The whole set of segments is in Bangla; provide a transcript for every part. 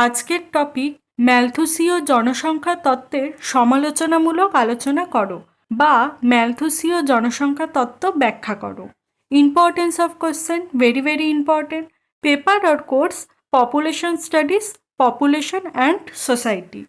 আজকের টপিক ম্যালথুসীয় জনসংখ্যা তত্ত্বের সমালোচনামূলক আলোচনা করো বা ম্যালথুসীয় জনসংখ্যা তত্ত্ব ব্যাখ্যা করো। Importance of question very very important paper or course population studies population and society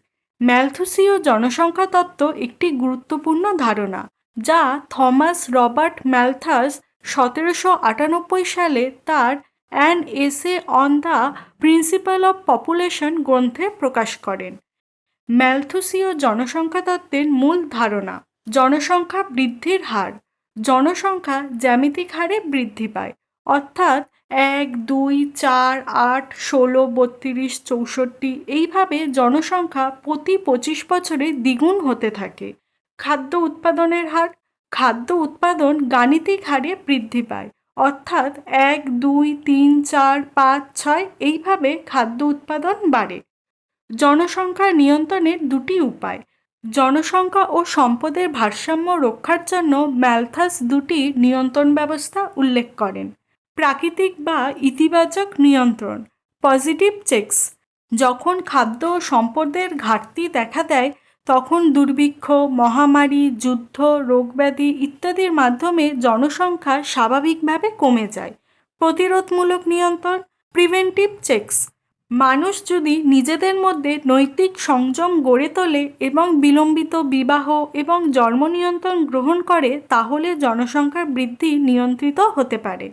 ম্যালথুসীয় জনসংখ্যা তত্ত্ব একটি গুরুত্বপূর্ণ ধারণা যা থমাস রবার্ট ম্যালথাস সতেরোশো আটানব্বই সালে তার an essay on the principle of population গ্রন্থে প্রকাশ করেন। ম্যালথুসীয় জনসংখ্যা তত্ত্বের মূল ধারণা, জনসংখ্যা বৃদ্ধির হার, জনসংখ্যা জ্যামিতিক হারে বৃদ্ধি পায়। অর্থাৎ এক, দুই, চার, আট, ষোলো, বত্রিশ, চৌষট্টি এইভাবে জনসংখ্যা প্রতি পঁচিশ বছরে দ্বিগুণ হতে থাকে। খাদ্য উৎপাদনের হার, খাদ্য উৎপাদন গাণিতিক হারে বৃদ্ধি পায়। অর্থাৎ এক, দুই, তিন, চার, পাঁচ, ছয় এইভাবে খাদ্য উৎপাদন বাড়ে। জনসংখ্যা নিয়ন্ত্রণের দুটি উপায়। জনসংখ্যা ও সম্পদের ভারসাম্য রক্ষার জন্য ম্যালথাস দুটি নিয়ন্ত্রণ ব্যবস্থা উল্লেখ করেন। প্রাকৃতিক বা ইতিবাচক নিয়ন্ত্রণ পজিটিভ চেকস যখন খাদ্য ও সম্পদের ঘাটতি দেখা দেয় তখন দুর্ভিক্ষ, মহামারী, যুদ্ধ, রোগব্যাধি ইত্যাদির মাধ্যমে জনসংখ্যা স্বাভাবিকভাবে কমে যায়। প্রতিরোধমূলক নিয়ন্ত্রণ প্রিভেন্টিভ চেকস মানুষ যদি নিজেদের মধ্যে নৈতিক সংযম গড়ে তোলে এবং বিলম্বিত বিবাহ এবং জন্ম নিয়ন্ত্রণ গ্রহণ করে, তাহলে জনসংখ্যার বৃদ্ধি নিয়ন্ত্রিত হতে পারে।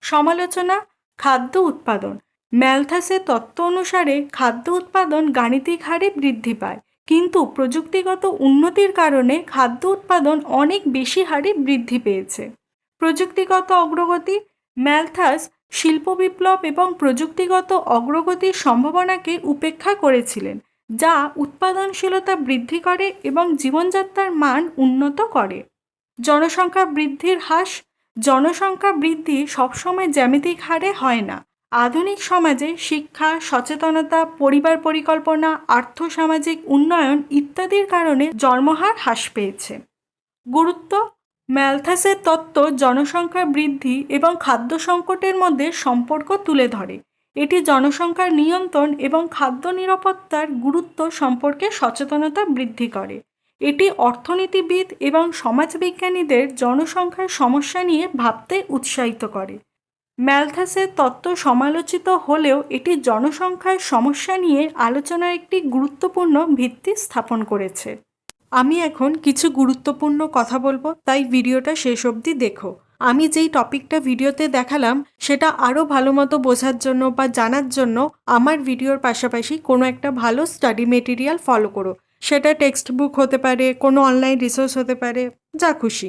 সমালোচনা, খাদ্য উৎপাদন। ম্যালথাসের তত্ত্ব অনুসারে খাদ্য উৎপাদন গাণিতিক হারে বৃদ্ধি পায়। কিন্তু প্রযুক্তিগত উন্নতির কারণে খাদ্য উৎপাদন অনেক বেশি হারে বৃদ্ধি পেয়েছে। প্রযুক্তিগত অগ্রগতি, ম্যালথাস, শিল্প বিপ্লব এবং প্রযুক্তিগত অগ্রগতির সম্ভাবনাকে উপেক্ষা করেছিলেন, যা উৎপাদনশীলতা বৃদ্ধি করে এবং জীবনযাত্রার মান উন্নত করে। জনসংখ্যা বৃদ্ধির হ্রাস, জনসংখ্যা বৃদ্ধি সবসময় জ্যামিতিক হারে হয় না। আধুনিক সমাজে শিক্ষা, সচেতনতা, পরিবার পরিকল্পনা, আর্থসামাজিক উন্নয়ন ইত্যাদির কারণে জন্মহার হ্রাস পেয়েছে। গুরুত্ব, ম্যালথাসের তত্ত্ব জনসংখ্যা বৃদ্ধি এবং খাদ্য সংকটের মধ্যে সম্পর্ক তুলে ধরে। এটি জনসংখ্যার নিয়ন্ত্রণ এবং খাদ্য নিরাপত্তার গুরুত্ব সম্পর্কে সচেতনতা বৃদ্ধি করে। এটি অর্থনীতিবিদ এবং সমাজবিজ্ঞানীদের জনসংখ্যার সমস্যা নিয়ে ভাবতে উৎসাহিত করে। ম্যালথাসের তত্ত্ব সমালোচিত হলেও এটি জনসংখ্যার সমস্যা নিয়ে আলোচনার একটি গুরুত্বপূর্ণ ভিত্তি স্থাপন করেছে। আমি এখন কিছু গুরুত্বপূর্ণ কথা বলব, তাই ভিডিওটা শেষ অবধি দেখো। আমি যেই টপিকটা ভিডিওতে দেখালাম, সেটা আরও ভালো মতো বোঝার জন্য বা জানার জন্য আমার ভিডিওর পাশাপাশি কোনো একটা ভালো স্টাডি মেটেরিয়াল ফলো করো। সেটা টেক্সট বুক হতে পারে, কোনো অনলাইন রিসোর্স হতে পারে, যা খুশি।